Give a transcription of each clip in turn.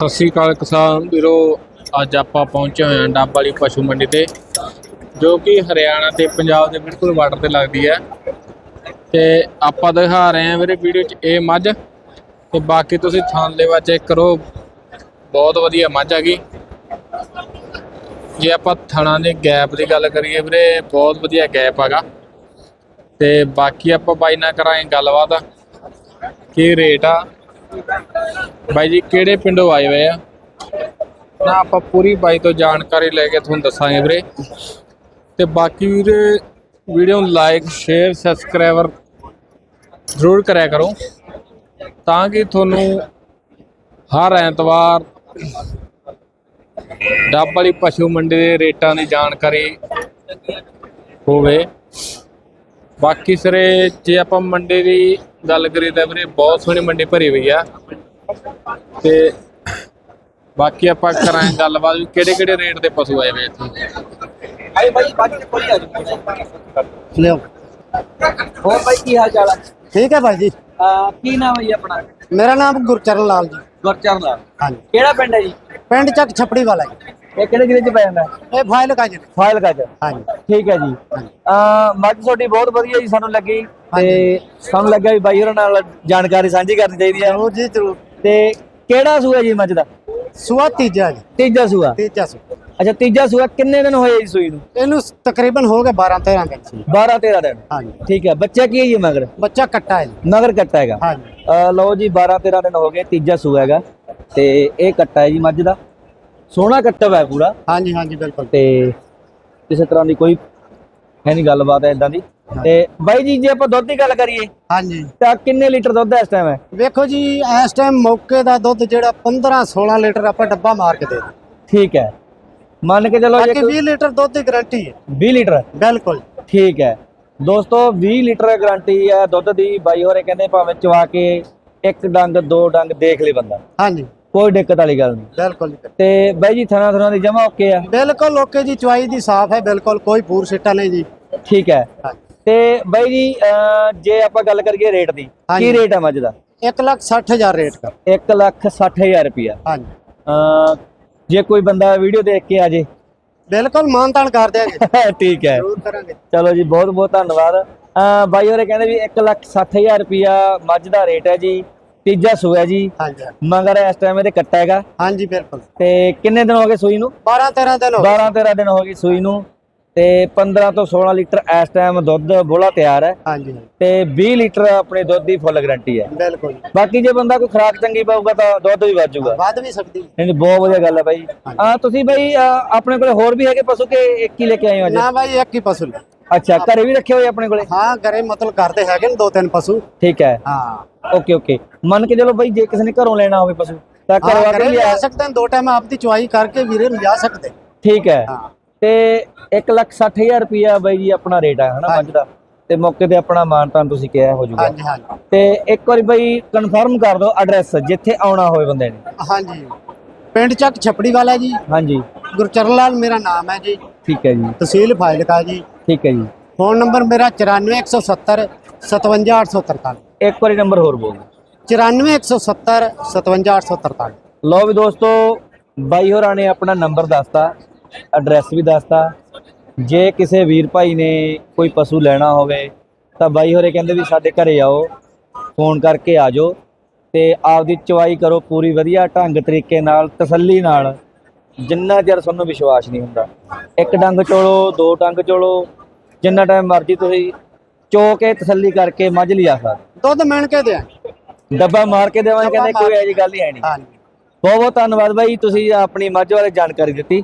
ਸਤਿ ਸ੍ਰੀ ਅਕਾਲ ਕਿਸਾਨ ਵੀਰੋ, ਅੱਜ ਆਪਾਂ ਪਹੁੰਚੇ ਹੋਏ ਹਾਂ ਡੱਬ ਵਾਲੀ ਪਸ਼ੂ ਮੰਡੀ ਤੇ, ਜੋ ਕਿ ਹਰਿਆਣਾ ਤੇ ਪੰਜਾਬ ਦੇ ਬਿਲਕੁਲ ਬਾਰਡਰ ਤੇ ਲੱਗਦੀ ਹੈ। ਤੇ ਆਪਾਂ ਦਿਖਾ ਰਹੇ ਹਾਂ ਵੀਰੇ ਵੀਡੀਓ 'ਚ ਇਹ ਮੱਝ, ਤੇ ਬਾਕੀ ਤੁਸੀਂ ਥਾਂ ਲੈਵਾ ਚੈੱਕ ਕਰੋ, ਬਹੁਤ ਵਧੀਆ ਮੱਝ ਹੈਗੀ ਜੇ ਆਪਾਂ ਥਣਾ ਦੇ ਗੈਪ ਦੀ ਗੱਲ ਕਰੀਏ ਵੀਰੇ, ਬਹੁਤ ਵਧੀਆ ਗੈਪ ਹੈਗਾ। ਤੇ ਬਾਕੀ ਆਪਾਂ ਬਾਈ ਨਾਲ ਕਰਾਂਗੇ ਗੱਲਬਾਤ, ਕੀ ਰੇਟ ਆ ਬਾਈ ਜੀ, ਕਿਹੜੇ ਪਿੰਡੋਂ ਆਏ ਹੋਏ ਆ? ਨਾ, ਆਪਾਂ ਪੂਰੀ ਬਾਈ ਤੋਂ ਜਾਣਕਾਰੀ ਲੈ ਕੇ ਤੁਹਾਨੂੰ ਦੱਸਾਂਗੇ ਵੀਰੇ। ਤੇ ਬਾਕੀ ਵੀਰੇ, ਵੀਡੀਓ ਨੂੰ ਲਾਈਕ ਸ਼ੇਅਰ ਸਬਸਕ੍ਰਾਈਬਰ ਜ਼ਰੂਰ ਕਰਿਆ ਕਰੋ, ਤਾਂ ਕਿ ਤੁਹਾਨੂੰ ਹਰ ਐਤਵਾਰ ਡੱਬ ਵਾਲੀ ਪਸ਼ੂ ਮੰਡੀ ਦੇ ਰੇਟਾਂ ਦੀ ਜਾਣਕਾਰੀ ਹੋਵੇ। ਬਾਕੀ ਸਰੇ ਜੇ ਆਪਾਂ ਮੰਡੀ ਦੀ ਗੱਲ ਕਰੀਏ ਤਾਂ ਵੀਰੇ ਬਹੁਤ ਸੋਹਣੀ ਮੰਡੀ ਭਰੀ ਹੋਈ ਆ। ਤੇ ਬਾਕੀ ਆਪਾਂ ਕਰਾਂਗੇ ਗੱਲਬਾਤ ਵੀ ਕਿਹੜੇ ਕਿਹੜੇ ਰੇਟ ਦੇ ਪਸ਼ੂ ਆਏ ਵੇ ਇੱਥੇ। ਆਏ ਬਾਈ ਬਾਕੀ ਕੋਈ ਆ ਲਿਓ। ਹੋਰ ਬਾਈ ਕੀ ਹਾਲ ਚਾਲ ਆ? ਠੀਕ ਹੈ ਭਾਈ ਜੀ ਅਹ ਕੀ ਨਾਮ ਹੈ ਜੀ ਆਪਣਾ? ਮੇਰਾ ਨਾਮ ਗੁਰਚਰਨ ਲਾਲ ਜੀ। ਗੁਰਚਰਨ ਲਾਲ। ਹਾਂਜੀ। ਕਿਹੜਾ ਪਿੰਡ ਹੈ ਜੀ? ਪਿੰਡ ਚੱਕ ਛਪੜੀ ਵਾਲਾ ਜੀ। ਇਹ ਕਿਹੜੇ ਜ਼ਿਲ੍ਹੇ ਚ ਪੈ ਜਾਂਦਾ? ਇਹ ਫਾਈਲ ਕਾ ਜੀ ਫਾਇਲ ਚ। ਹਾਂਜੀ। ਠੀਕ ਹੈ ਜੀ। ਅਹ ਮੱਝ ਤੁਹਾਡੀ ਬਹੁਤ ਵਧੀਆ ਜੀ ਸਾਨੂੰ ਲੱਗੀ ਤੇ ਸਾਨੂੰ ਲੱਗਾ ਵੀ ਬਾਈ ਹੋਰਾਂ ਨਾਲ ਜਾਣਕਾਰੀ ਸਾਂਝੀ ਕਰਨੀ ਚਾਹੀਦੀ ਹੈ। ਜ਼ਰੂਰ ਜੀ ਜ਼ਰੂਰ। ਤੇ ਕਿਹੜਾ ਸੂਆ ਜੀ ਮੱਝ ਦਾ? ਸੁਆ ਤੀਜਾ ਜੀ। ਤੀਜਾ ਸੂਆ? ਤੀਜਾ ਸੂ ਅੱਛਾ ਤੀਜਾ ਸੂਆ ਕਿੰਨੇ ਦਿਨ ਹੋਏ ਜੀ ਸੂਈ ਨੂੰ? ਇਹਨੂੰ ਤਕਰੀਬਨ ਹੋ ਗਏ 12 13 ਦਿਨ। ਸੀ 12 13 ਦਿਨ। ਹਾਂਜੀ। ਠੀਕ ਹੈ ਬੱਚਾ ਕੀ ਹੈ ਜੀ ਮਗਰ? ਬੱਚਾ ਕੱਟਾ ਹੈ ਜੀ। ਮਗਰ ਕੱਟਾ ਹੈਗਾ। ਹਾਂਜੀ। ਅਹ ਲਓ ਜੀ 12 13 ਦਿਨ ਹੋ ਗਏ ਤੀਜਾ ਸੂਆ ਹੈਗਾ ਤੇ ਇਹ ਕੱਟਾ ਹੈ ਜੀ ਮੱਝ ਦਾ। ਸੋਹਣਾ ਕੱਟਾ ਹੈ ਪੂਰਾ। ਹਾਂਜੀ ਹਾਂਜੀ ਬਿਲਕੁਲ। ਤੇ ਕਿਸੇ ਤਰ੍ਹਾਂ ਦੀ ਕੋਈ ਹੈ ਨਹੀਂ ਗੱਲਬਾਤ ਹੈ ਇਦਾਂ ਦੀ। ਤੇ ਬਾਈ ਜੀ ਜੇ ਆਪਾਂ ਦੁੱਧ ਦੀ ਗੱਲ ਕਰੀਏ ਹਾਂਜੀ। ਤਾਂ ਕਿੰਨੇ ਲੀਟਰ ਦੁੱਧ ਇਸ ਟਾਈਮ ਹੈ ਵੇਖੋ ਜੀ ਇਸ ਟਾਈਮ ਮੌਕੇ ਦਾ ਦੁੱਧ ਜਿਹੜਾ 15 16 ਲੀਟਰ ਆਪਾਂ ਡੱਬਾ ਮਾਰ ਕੇ ਦੇ। ਠੀਕ ਹੈ। ਮੰਨ ਕੇ ਚੱਲੋ ਜੇ ਬਾਕੀ 20 ਲੀਟਰ ਦੁੱਧ ਦੀ ਗਾਰੰਟੀ ਹੈ। 20 ਲੀਟਰ? ਬਿਲਕੁਲ। ਠੀਕ ਹੈ। ਦੋਸਤੋ 20 ਲੀਟਰ ਗਾਰੰਟੀ ਹੈ ਦੁੱਧ ਦੀ। ਬਾਈ ਹੋਰੇ ਕਹਿੰਦੇ ਭਾਵੇਂ ਚਵਾ ਕੇ ਇੱਕ ਡੰਗ ਦੋ ਡੰਗ ਦੇਖ ਲਈ ਬੰਦਾ। ਹਾਂਜੀ। ਕੋਈ ਦਿੱਕਤ ਵਾਲੀ ਗੱਲ ਨਹੀਂ। ਬਿਲਕੁਲ ਜੀ। ਤੇ ਬਾਈ ਜੀ ਥਣਾ ਥਣਾ ਦੀ ਜਮਾ ਓਕੇ ਆ? ਬਿਲਕੁਲ ਓਕੇ ਜੀ ਚੁਆਈ ਦੀ ਸਾਫ਼ ਹੈ ਬਿਲਕੁਲ ਕੋਈ ਪੂਰ ਸਿੱਟਾ ਨਹੀਂ ਜੀ। ਠੀਕ ਹੈ। ਤੇ ਬਾਈ ਜੀ ਜੇ ਆਪਾਂ ਗੱਲ ਕਰੀਏ ਰੇਟ ਦੀ ਕੀ। ਰੇਟ ਹੈ ਮੱਝ ਦਾ? 1 ਲੱਖ 60 ਹਜ਼ਾਰ ਰੇਟ ਕਰ 1 ਲੱਖ 60 ਹਜ਼ਾਰ ਰੁਪਿਆ ਹਾਂਜੀ। ਜੇ ਕੋਈ ਬੰਦਾ ਵੀਡੀਓ ਦੇਖ ਕੇ ਆ ਜੇ। ਬਿਲਕੁਲ ਮਾਨਤਾਨ ਕਰ ਦਿਆਂਗੇ। ਠੀਕ ਹੈ। ਜ਼ਰੂਰ ਕਰਾਂਗੇ। ਚਲੋ ਜੀ ਬਹੁਤ ਬਹੁਤ ਧੰਨਵਾਦ ਬਾਈ ਹੋਰੇ ਕਹਿੰਦੇ ਵੀ 1 ਲੱਖ 60 ਹਜ਼ਾਰ ਰੁਪਿਆ ਮੱਝ ਦਾ ਰੇਟ ਹੈ ਜੀ। ਤੀਜਾ ਸੂਆ ਜੀ। ਹਾਂਜੀ। ਮਗਰ ਇਸ ਟਾਈਮ ਇਹਦੇ ਕੱਟਾ ਹੈਗਾ। ਹਾਂਜੀ ਬਿਲਕੁਲ। ਤੇ ਕਿੰਨੇ ਦਿਨ ਹੋ ਗਏ ਸੂਈ ਨੂੰ? 12 13 ਦਿਨ ਹੋ ਗਏ। 12 13 ਦਿਨ ਹੋ ਗਏ ਸੂਈ ਨੂੰ। ਤੇ 15 ਤੋਂ 16 ਲੀਟਰ ਇਸ ਟਾਈਮ ਦੁੱਧ ਬੋਲਾ ਤਿਆਰ ਹੈ। ਹਾਂਜੀ ਤੇ 20 ਲੀਟਰ ਆਪਣੇ ਦੁੱਧ ਦੀ ਫੁੱਲ ਗਾਰੰਟੀ ਹੈ। ਬਿਲਕੁਲ ਬਾਕੀ ਜੇ ਬੰਦਾ ਕੋਈ ਖਰਾਕ ਚੰਗੀ ਪਾਊਗਾ ਤਾਂ ਦੁੱਧ ਵੀ ਵੱਧ ਜਾਊਗਾ। ਵੱਧ ਵੀ ਸਕਦੀ ਨਹੀਂ ਬਹੁਤ ਵਧੀਆ ਗੱਲ ਹੈ ਬਾਈ। ਆ ਤੁਸੀਂ ਬਾਈ ਆਪਣੇ ਕੋਲੇ ਹੋਰ ਵੀ ਹੈਗੇ ਪਸ਼ੂ ਕਿ ਇੱਕ ਹੀ ਲੈ ਕੇ ਆਏ ਹੋ ਅੱਜ? ਨਾ ਭਾਈ ਇੱਕ ਹੀ ਪਸ਼ੂ। ਅੱਛਾ ਘਰੇ ਵੀ ਰੱਖੇ ਹੋਏ ਆਪਣੇ ਕੋਲੇ? ਹਾਂ ਘਰੇ ਮਤਲਬ ਕਰਦੇ ਹੈਗੇ ਨੇ ਦੋ ਤਿੰਨ ਪਸ਼ੂ। ਠੀਕ ਹੈ। ਹਾਂ। ਓਕੇ ਓਕੇ ਮੰਨ ਕੇ ਚਲੋ ਬਾਈ ਜੇ ਕਿਸੇ ਨੇ ਘਰੋਂ ਲੈਣਾ ਹੋਵੇ ਪਸ਼ੂ ਤਾਂ ਹਾਂ ਕੇ ਲਿਆ। ਸਕਦੇ ਨੇ ਦੋ ਟਾਈਮ ਆਪਦੀ ਚੁਆਈ ਕਰਕੇ ਵੀਰੇ ਲਿਆ ਸਕਦੇ। ਠੀਕ ਹੈ। ਹਾਂ। ਤੇ 1 ਲੱਖ 60 ਹਜ਼ਾਰ ਰੁਪਿਆ ਬਾਈ ਜੀ ਆਪਣਾ ਰੇਟ ਹੈ ਹਨਾ ਮੱਝ ਦਾ। ਤੇ ਮੌਕੇ ਤੇ ਆਪਣਾ ਮਾਨਤਾਨ ਤੁਸੀਂ ਕਿਹਾ ਹੋ ਜਾਊਗਾ। ਹਾਂਜੀ ਹਾਂਜੀ। ਤੇ ਇੱਕ ਵਾਰੀ ਬਾਈ ਕਨਫਰਮ ਕਰ ਦਿਓ ਐਡਰੈਸ ਜਿੱਥੇ ਆਉਣਾ ਹੋਵੇ ਬੰਦੇ ਨੇ। ਹਾਂਜੀ। ਪਿੰਡ ਚੱਕ ਛਪੜੀ ਵਾਲਾ ਜੀ। ਹਾਂਜੀ। ਗੁਰਚਰਨ ਲਾਲ ਮੇਰਾ ਨਾਮ ਹੈ ਜੀ। ਠੀਕ ਹੈ ਜੀ। ਤਹਿਸੀਲ ਫਾਜ਼ਿਲਕਾ ਜੀ। ਠੀਕ ਹੈ ਜੀ। ਫੋਨ ਨੰਬਰ ਮੇਰਾ 94170 57843 ਇੱਕ ਵਾਰੀ ਨੰਬਰ ਹੋਰ ਬੋਲ। ਦਿਓ 94170 57843 ਲਓ ਵੀ ਦੋਸਤੋ ਬਾਈ ਹੋਰਾਂ ਨੇ ਆਪਣਾ ਨੰਬਰ ਦੱਸਤਾ ਐਡਰੈਸ ਵੀ ਦੱਸਤਾ। ਜੇ ਕਿਸੇ ਵੀਰ ਭਾਈ ਨੇ ਕੋਈ ਪਸ਼ੂ ਲੈਣਾ ਹੋਵੇ ਤਾਂ ਬਾਈ ਹੋਰੇ ਕਹਿੰਦੇ ਵੀ ਸਾਡੇ ਘਰੇ ਆਓ ਫੋਨ ਕਰਕੇ ਆ ਜਾਓ ਤੇ ਆਪਦੀ ਚਵਾਈ ਕਰੋ ਪੂਰੀ ਵਧੀਆ ਢੰਗ ਤਰੀਕੇ ਨਾਲ ਤਸੱਲੀ ਨਾਲ। ਜਿੰਨਾ ਚਿਰ ਤੁਹਾਨੂੰ ਵਿਸ਼ਵਾਸ ਨਹੀਂ ਹੁੰਦਾ। ਇੱਕ ਡੰਗ ਚੋਲੋ ਦੋ ਡੰਗ ਚੋਲੋ ਜਿੰਨਾ ਟਾਈਮ ਮਰਜ਼ੀ ਤੁਸੀਂ ਚੋ ਕੇ ਤਸੱਲੀ ਕਰਕੇ ਮੱਝ ਲਿਆ ਸਕਦੇ ਦੁੱਧ ਮਿਣ ਕੇ ਦਿਆਂ। ਡੱਬਾ ਮਾਰ ਕੇ ਦੇਵਾਂਗੇ ਕਹਿੰਦੇ ਕੋਈ ਐਜੀ ਗੱਲ ਨਹੀਂ ਹੈ ਨਹੀਂ ਹਾਂਜੀ। ਬਹੁਤ ਬਹੁਤ ਧੰਨਵਾਦ ਬਾਈ ਤੁਸੀਂ ਆਪਣੀ ਮੱਝ ਬਾਰੇ ਜਾਣਕਾਰੀ ਦਿੱਤੀ।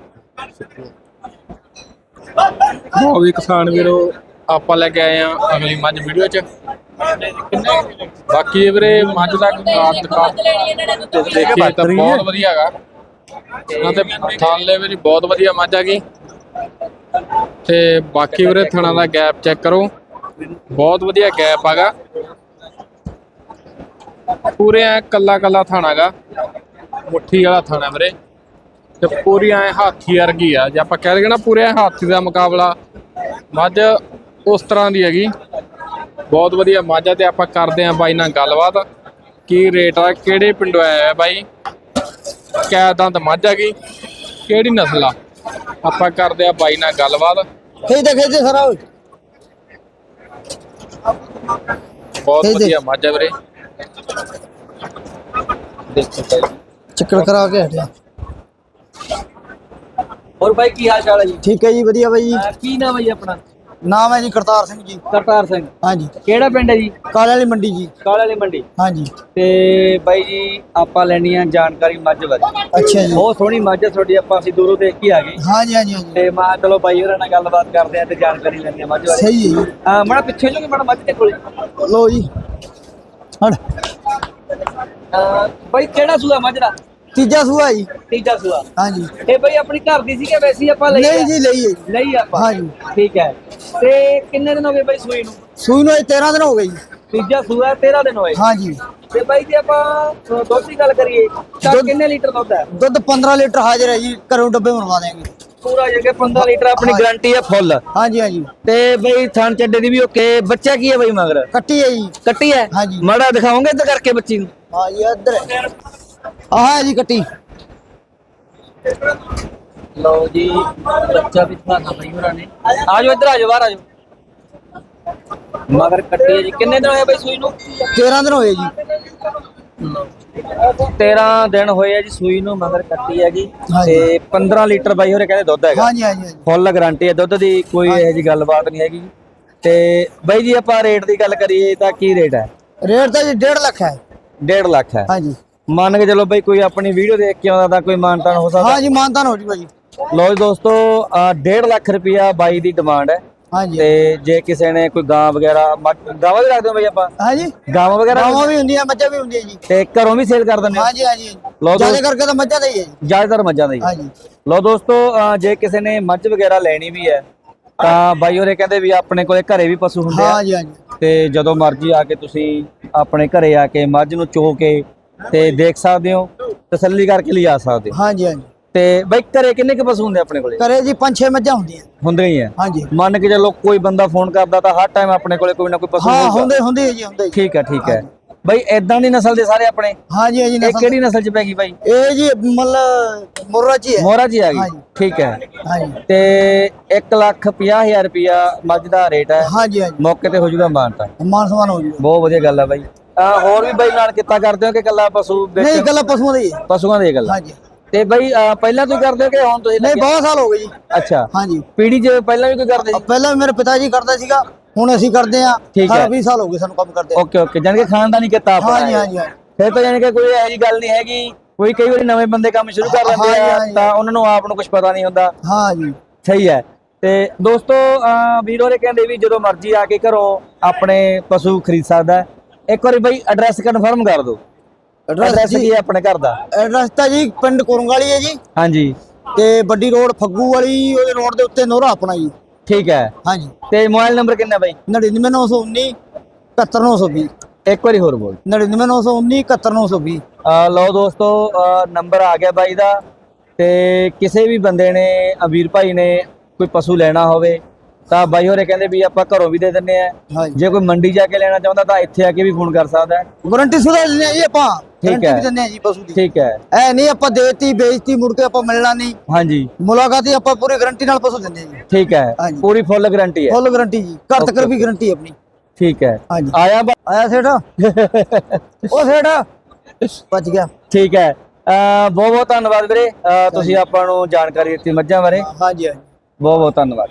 ਬਹੁਤ ਵੀ ਕਿਸਾਨ ਵੀਰੋ ਆਪਾਂ ਲੈ ਕੇ ਆਏ ਆ ਅਗਲੀ ਮੱਝ ਵੀਡੀਓ 'ਚ। ਬਾਕੀ ਇਹ ਵੀਰੇ ਮੱਝ ਦਾ ਦਿਖਾ ਦੇਖੀਏ ਤਾਂ ਬਹੁਤ ਵਧੀਆ ਹੈਗਾ। ਉਹਨਾਂ ਤੇ ਥਾਲੇ ਵੀ ਬਹੁਤ ਵਧੀਆ ਮੱਝ ਹੈਗੀ ਤੇ ਬਾਕੀ ਵੀਰੇ ਥਣਾ ਦਾ ਗੈਪ ਚੈੱਕ ਕਰੋ। ਬਹੁਤ ਵਧੀਆ ਗੈਪ ਹੈਗਾ। ਪੂਰੇ ਐ ਕੱਲਾ ਕੱਲਾ ਥਾਣਾਗਾ ਮੁੱਠੀ ਵਾਲਾ ਥਾਣਾ ਵੀਰੇ। ਤੇ ਪੂਰੀ ਐ ਹਾਥੀ ਵਰਗੀ ਆ। ਜੇ ਆਪਾਂ ਕਹਿ ਦਈਏ ਨਾ ਪੂਰੇ ਹਾਥੀ ਦਾ ਮੁਕਾਬਲਾ, ਮੱਝ ਉਸ ਤਰ੍ਹਾਂ ਦੀ ਹੈਗੀ। ਬਹੁਤ ਵਧੀਆ ਮੱਝ ਆ ਤੇ ਆਪਾਂ ਕਰਦੇ ਆਂ ਬਾਈ ਨਾਲ ਗੱਲਬਾਤ। ਕੀ ਰੇਟ ਆ, ਕਿਹੜੇ ਪਿੰਡੋਂ ਆਇਆ ਹੈ ਬਾਈ? ਕੈ ਦੰਦ ਮੱਝ ਹੈਗੀ? ਕਿਹੜੀ ਨਸਲ ਆ? ਆਪਾਂ ਕਰਦੇ ਆ ਬਾਈ ਨਾਲ ਗੱਲਬਾਤ। ਖੇਦੇ ਖੇਦੇ ਸਾਰਾ ਬਹੁਤ ਇਹ ਦੇਖ। ਵਧੀਆ ਮੱਝ ਹੈ ਵੀਰੇ। ਚੱਕਰ ਕਰਾ ਕੇ ਹਟਿਆ। ਹੋਰ ਬਾਈ ਕੀ ਹਾਲ ਚਾਲ ਹੈ ਜੀ? ਠੀਕ ਹੈ ਜੀ ਵਧੀਆ ਬਾਈ। ਜੀ ਅਹ ਕੀ ਨਾਮ ਹੈ ਜੀ ਆਪਣਾ? ਨਾਮ ਹੈ ਜੀ ਕਰਤਾਰ ਸਿੰਘ ਜੀ। ਕਰਤਾਰ ਸਿੰਘ। ਹਾਂਜੀ। ਕਿਹੜਾ ਪਿੰਡ ਹੈ ਜੀ? ਕਾਲੇ ਵਾਲੀ ਮੰਡੀ ਜੀ। ਕਾਲੇ ਵਾਲੀ ਮੰਡੀ। ਹਾਂਜੀ। ਤੇ ਬਾਈ ਜੀ ਆਪਾਂ ਲੈਣੀ ਆ ਜਾਣਕਾਰੀ ਮੱਝ ਬਾਰੇ। ਅੱਛਾ ਜੀ। ਬਹੁਤ ਸੋਹਣੀ ਮੱਝ ਹੈ ਤੁਹਾਡੀ ਆਪਾਂ ਅਸੀਂ ਦੂਰੋਂ ਦੇਖ ਕੇ ਆ ਗਏ। ਹਾਂਜੀ ਹਾਂਜੀ ਹਾਂਜੀ। ਤੇ ਮੈਂ ਚਲੋ ਬਾਈ ਹੋਰਾਂ ਨਾਲ ਗੱਲਬਾਤ ਕਰਦੇ ਆ ਤੇ ਜਾਣਕਾਰੀ ਲੈਂਦੇ ਆ ਮੱਝ ਬਾਰੇ। ਸਹੀ ਹੈ ਜੀ। ਆ ਮੜਾ ਪਿੱਛੇ ਜੋ ਕਿ ਮੜਾ ਮੱਝ ਦੇ ਕੋਲੇ। ਲੋ ਜੀ। ਅਹ ਬਾਈ ਕਿਹੜਾ ਸੂਆ ਮੱਝ ਦਾ? ਤੀਜਾ ਸੂਆ ਜੀ। ਤੀਜਾ ਸੂਆ। ਹਾਂਜੀ। ਇਹ ਬਾਈ ਆਪਣੀ ਘਰ ਦੀ ਸੀ ਕਿ ਵੈਸੀ ਆਪਾਂ ਲਈ ਨਹੀਂ? ਜੀ ਲਈ ਹੈ ਲਈ ਆਪਾਂ। ਹਾਂਜੀ। ਠੀਕ ਹੈ। ਤੇ ਕਿੰਨੇ ਦਿਨ ਹੋ ਗਏ ਬਾਈ ਸੂਈ ਨੂੰ? ਸੂਈ ਨੂੰ ਅੱਜ 13 ਦਿਨ ਹੋ ਗਏ ਜੀ। ਤੀਜਾ ਸੂਆ 13 ਦਿਨ ਹੋਏ। ਹਾਂਜੀ ਤੇ ਬਾਈ ਜੇ ਆਪਾਂ ਦੁੱਧ ਦੀ ਗੱਲ ਕਰੀਏ ਤਾਂ ਦੁੱਧ- ਕਿੰਨੇ ਲੀਟਰ ਦੁੱਧ ਹੈ? ਦੁੱਧ 15 ਲੀਟਰ ਹਾਜ਼ਰ ਹੈ ਜੀ ਘਰੋਂ ਡੱਬੇ ਬਣਵਾ ਦੇਾਂਗੇ ਪੂਰਾ ਜੇ ਕਿ 15 ਲੀਟਰ ਆਪਣੀ ਹਾਂਜੀ। ਗਾਰੰਟੀ ਹੈ ਫੁੱਲ ਹਾਂਜੀ ਹਾਂਜੀ ਤੇ ਬਈ ਥਣ ਚੱਡੇ ਦੀ ਵੀ ਓਕੇ ਬੱਚਾ ਕੀ ਹੈ ਬਈ ਮਗਰ? ਕੱਟੀ ਹੈ ਜੀ। ਕੱਟੀ ਹੈ? ਹਾਂਜੀ। ਮਾੜਾ ਦਿਖਾਓਗੇ ਇੱਧਰ ਕਰਕੇ ਬੱਚੀ ਨੂੰ? ਹਾਂ ਜੀ ਇੱਧਰ। ਹੈ ਆਹ ਹੈ ਜੀ ਕੱਟੀ। ਲਓ ਜੀ ਬੱਚਾ ਵੀ ਦਿਖਾਣਾ ਬਈ ਹੋਰਾਂ ਨੇ। ਆਜੋ ਇੱਧਰ ਆਜੋ ਬਾਹਰ ਆਜੋ ਮਗਰ ਕੱਟੀ ਹੈ ਜੀ। ਕਿੰਨੇ ਦਿਨ ਹੋਏ ਬਈ ਸੂਈ ਨੂੰ? 13 ਦਿਨ ਹੋਏ ਜੀ। 13 ਦਿਨ ਹੋਏ ਆ ਜੀ ਸੂਈ ਨੂੰ ਮਗਰ ਕੱਟੀ ਹੈਗੀ। ਤੇ 15 ਲੀਟਰ ਬਾਈ ਹੋਰੇ ਕਹਿੰਦੇ ਦੁੱਧ ਹੈਗਾ। ਹਾਂਜੀ ਹਾਂਜੀ ਫੁੱਲ ਗਾਰੰਟੀ ਹੈ ਦੁੱਧ ਦੀ ਕੋਈ ਇਹੋ ਜੀ ਗੱਲਬਾਤ ਨਹੀਂ ਹੈਗੀ। ਤੇ ਬਾਈ ਜੀ ਆਪਾਂ ਰੇਟ ਦੀ ਗੱਲ ਕਰੀਏ ਤਾਂ ਕੀ ਰੇਟ ਹੈ? ਰੇਟ ਤਾਂ ਜੀ 1.5 ਲੱਖ ਹੈ। 1.5 ਲੱਖ ਹੈ। ਹਾਂਜੀ। ਮੰਨ ਕੇ ਚਲੋ ਬਾਈ ਕੋਈ ਆਪਣੀ ਵੀਡੀਓ ਦੇਖ ਕੇ ਆਉਂਦਾ ਤਾਂ ਕੋਈ ਮਾਨਤਾਨ ਹੋ ਸਕਦਾ? ਹਾਂਜੀ ਮਾਨਤਾਨ ਹੋ ਜੀ। ਭਾਜੀ ਲੋ ਜੀ ਦੋਸਤੋ 1.5 ਲੱਖ ਰੁਪਿਆ ਬਾਈ ਦੀ ਡਿਮਾਂਡ ਹੈ। ਹਾਂਜੀ। ਤੇ ਜੇ ਕਿਸੇ ਨੇ ਕੋਈ ਗਾਂ ਵਗੈਰਾ ਮੱਝ- ਗਾਵਾਂ ਵੀ ਰੱਖਦੇ ਹੋ ਬਾਈ ਆਪਾਂ। ਹਾਂਜੀ। ਗਾਵਾਂ ਵਗੈਰਾ ਗਾਵਾਂ ਵੀ ਹੁੰਦੀਆਂ ਮੱਝਾਂ ਵੀ ਹੁੰਦੀਆਂ ਜੀ। ਤੇ ਘਰੋਂ ਵੀ ਸੇਲ ਕਰ ਦਿੰਦੇ ਹੋ? ਹਾਂਜੀ ਹਾਂਜੀ। ਲਓ ਜ਼ਿਆਦਾ ਦੋਸਤ- ਕਰਕੇ ਤਾਂ ਮੱਝਾਂ ਦਾ ਹੀ ਹੈ ਜੀ। ਜ਼ਿਆਦਾਤਰ ਮੱਝਾਂ ਦਾ ਹੀ ਹਾਂਜੀ। ਲੋ ਦੋਸਤੋ ਜੇ ਕਿਸੇ ਨੇ ਮੱਝ ਵਗੈਰਾ ਲੈਣੀ ਵੀ ਹੈ ਤਾਂ ਬਾਈ ਹੋਰੇ ਕਹਿੰਦੇ ਵੀ ਆਪਣੇ ਕੋਲੇ ਘਰੇ ਵੀ ਪਸ਼ੂ ਹੁੰਦੇ ਆ। ਹਾਂਜੀ ਹਾਂਜੀ। ਤੇ ਜਦੋਂ ਮਰਜ਼ੀ ਆ ਕੇ ਤੁਸੀਂ ਆਪਣੇ ਘਰੇ ਆ ਕੇ ਮੱਝ ਨੂੰ ਚੋ ਕੇ ਤੇ ਦੇਖ ਸਕਦੇ ਹੋ ਤਸੱਲੀ ਕਰਕੇ ਲਿਆ ਸਕਦੇ ਹੋ। ਹਾਂਜੀ ਹਾਂਜੀ। ਤੇ ਬਾਈ ਘਰੇ ਕਿੰਨੇ ਕੁ ਪਸ਼ੂ ਹੁੰਦੇ ਆਪਣੇ ਕੋਲੇ? ਕਰੇ ਜੀ ਪੰਜ ਛੇ ਮੱਝਾਂ ਹੁੰਦੀਆਂ। ਹੁੰਦੇ ਹੀ ਆ। ਹਾਂਜੀ। ਮੰਨ ਕੇ ਚੱਲੋ ਕੋਈ ਬੰਦਾ ਫੋਨ ਕਰਦਾ ਤਾਂ ਹਰ ਟਾਈਮ ਆਪਣੇ ਕੋਲੇ ਕੋਈ ਨਾ ਕੋਈ ਪਸ਼ੂ ਹਾਂ। ਹੁੰਦੇ ਹੁੰਦੇ ਜੀ ਹੁੰਦੇ ਜੀ। ਠੀਕ ਹੈ ਠੀਕ ਹੈ ਬਾਈ ਐਦਾਂ ਦੀ ਨਸਲ ਦੇ ਸਾਰੇ ਆਪਣੇ? ਹਾਂਜੀ ਹਾਂਜੀ ਇਹ ਨਸਲ- ਕਿਹੜੀ ਨਸਲ ਚ ਪੈ ਗਈ ਬਾਈ? ਇਹ ਜੀ ਮਤਲਬ ਮੁਰਰਾ ਜੀ ਹੈ। ਮੋਹਰਾ ਜੀ ਆ ਗਈ। ਹਾਂਜੀ। ਠੀਕ ਹੈ। ਹਾਂਜੀ। ਤੇ 1 ਲੱਖ 50000 ਰੁਪਿਆ ਮੱਝ ਦਾ ਰੇਟ ਹੈ। ਹਾਂਜੀ ਹਾਂਜੀ। ਮੌਕੇ ਤੇ ਹੋ ਜੂਗਾ ਮਾਨਤਾ ਮਾਨ ਸਮਾਨ ਹੋ ਜੂਗਾ। ਬਹੁਤ ਵਧੀਆ ਗੱਲ ਹੈ ਬਾਈ। ਆ ਹੋਰ ਵੀ ਬਾਈ ਨਾਲ ਕਿੱਤਾ ਕਰਦੇ ਹੋ ਕਿ ਕੱਲਾ ਪਸ਼ੂ ਨਹੀਂ ਗੱਲਾਂ ਪਸ਼ੂਆਂ ਦੀ ਹੈ ਪਸ਼ੂਆਂ ਦੀ ਗੱਲ ਹਾਂਜੀ। ਤੇ ਬਾਈ ਅਹ ਪਹਿਲਾਂ ਤੋਂ ਹੀ ਕਰਦੇ ਹੋ ਕਿ ਹੁਣ ਤੁਸੀਂ ਨਹੀਂ ਲੱਗੇ? ਬਹੁਤ ਸਾਲ ਹੋ ਗਏ ਜੀ ਅੱਛਾ ਹਾਂਜੀ ਪੀੜੀ ਚ ਪਹਿਲਾਂ ਵੀ ਕੋਈ ਕਰਦੇ ਸੀ ਪਹਿਲਾਂ ਵੀ ਮੇਰੇ ਪਿਤਾ ਜੀ ਕਰਦਾ ਸੀਗਾ ਹੁਣ ਅਸੀਂ ਕਰਦੇ ਆ ਠੀਕ ਹੈ। 20 ਸਾਲ ਹੋ ਗਏ ਸਾਨੂੰ ਕੰਮ ਕਰਦੇ ਓਕੇ ਓਕੇ ਜਾਨ ਕੇ ਖਾਨਦਾਨੀ ਕਿੱਤਾ ਆਪਣਾ ਹਾਂਜੀ ਹੈ। ਹਾਂਜੀ ਹਾਂਜੀ। ਫਿਰ ਤਾਂ ਜਾਨ ਕੇ ਕੋਈ ਇਹੋ ਜਿਹੀ ਗੱਲ ਨਹੀਂ ਹੈਗੀ ਕੋਈ ਕਈ ਵਾਰੀ ਨਵੇਂ ਬੰਦੇ ਕੰਮ ਸ਼ੁਰੂ ਕਰ ਲੈਂਦੇ ਹਾਂਜੀ, ਆ ਹਾਂਜੀ। ਤਾਂ ਉਹਨਾਂ ਨੂੰ ਆਪ ਨੂੰ ਕੁਝ ਪਤਾ ਨਹੀਂ ਹੁੰਦਾ ਹਾਂ ਜੀ ਸਹੀ ਹੈ ਤੇ ਦੋਸਤੋ ਅਹ ਵੀਰ ਹੋਰੇ ਕਹਿੰਦੇ ਵੀ ਜਦੋਂ ਮਰਜ਼ੀ ਆ ਕੇ ਘਰੋਂ ਆਪਣੇ ਪਸ਼ੂ ਖਰੀਦ ਸਕਦਾ ਹੈ। ਇੱਕ ਵਾਰੀ ਬਾਈ ਐਡਰੈਸ ਕਨਫਰਮ ਕਰ ਦਿਓ ਐਡਰੈਸ ਕੀ ਹੈ ਆਪਣੇ ਘਰ ਦਾ? ਐਡਰੈਸ ਤਾਂ ਜੀ ਪਿੰਡ ਕੁਰੰਗਾਲੀ ਹੈ ਜੀ। ਹਾਂਜੀ। ਤੇ ਵੱਡੀ ਰੋਡ ਫੱਗੂ ਵਾਲੀ ਉਹਦੇ ਰੋਡ ਦੇ ਉੱਤੇ ਨੋਰਾ ਆਪਣਾ ਜੀ। ਠੀਕ ਹੈ। ਹਾਂਜੀ। ਤੇ ਮੋਬਾਈਲ ਨੰਬਰ ਕਿੰਨਾ ਬਾਈ? 99919 71920 ਇੱਕ ਵਾਰੀ ਹੋਰ ਬੋਲ। 99919 71920 ਅਹ ਲਓ ਦੋਸਤੋ ਨੰਬਰ ਆ ਗਿਆ ਬਾਈ ਦਾ। ਤੇ ਕਿਸੇ ਵੀ ਬੰਦੇ ਨੇ ਅਮੀਰ ਭਾਈ ਨੇ ਕੋਈ ਪਸ਼ੂ ਲੈਣਾ ਹੋਵੇ ਤਾਂ ਬਾਈ ਹੋਰੇ ਕਹਿੰਦੇ ਵੀ ਆਪਾਂ ਘਰੋਂ ਵੀ ਦੇ ਦਿੰਨੇ ਆ। ਜੇ ਕੋਈ ਮੰਡੀ ਜਾ ਕੇ ਲੈਣਾ ਚਾਹੁੰਦਾ ਤਾਂ ਇੱਥੇ ਆ ਕੇ ਵੀ ਫੋਨ ਕਰ ਸਕਦਾ। ਹੈ ਗਾਰੰਟੀ ਸੁਦਾ ਦਿੰਦੇ ਆ ਜੀ ਆਪਾਂ। ਠੀਕ ਹੈ। ਵੀ ਦਿੰਦੇ ਆ ਜੀ ਪਸ਼ੂ ਦੀ। ਠੀਕ ਹੈ। ਐ ਨਹੀਂ ਆਪਾਂ ਦੇਤੀ ਵੇਚਤੀ ਮੁੜ ਕੇ ਆਪਾਂ ਮਿਲਣਾ ਨਹੀਂ। ਹਾਂਜੀ। ਮੁਲਾਕਾਤ ਹੀ ਆਪਾਂ ਪੂਰੀ ਗਾਰੰਟੀ ਨਾਲ ਪਸ਼ੂ ਦਿੰਦੇ ਆ ਜੀ। ਠੀਕ ਹੈ। ਹਾਂਜੀ। ਪੂਰੀ ਫੁੱਲ ਗਾਰੰਟੀ ਹੈ। ਫੁੱਲ ਗਾਰੰਟੀ ਜੀ। ਘਰ ਤੱਕ ਵੀ ਗਾਰੰਟੀ ਆਪਣੀ। ਠੀਕ ਹੈ। ਹਾਂਜੀ। ਆਇਆ ਬਾ- ਆਇਆ ਸੇਠਾ? ਉਹ ਸੇਠਾ? ਬਚ ਗਿਆ। ਠੀਕ ਹੈ। ਅਹ ਬਹੁਤ ਬਹੁਤ ਧੰਨਵਾਦ ਵੀਰੇ। ਅਹ ਤੁਸੀਂ ਆਪਾਂ ਨੂੰ ਜਾਣਕਾਰੀ ਦਿੱਤੀ ਮੱਝਾਂ ਬਾਰੇ। ਹਾਂਜੀ ਹਾਂਜੀ। ਬਹੁਤ ਬਹੁਤ ਧੰਨਵਾਦ।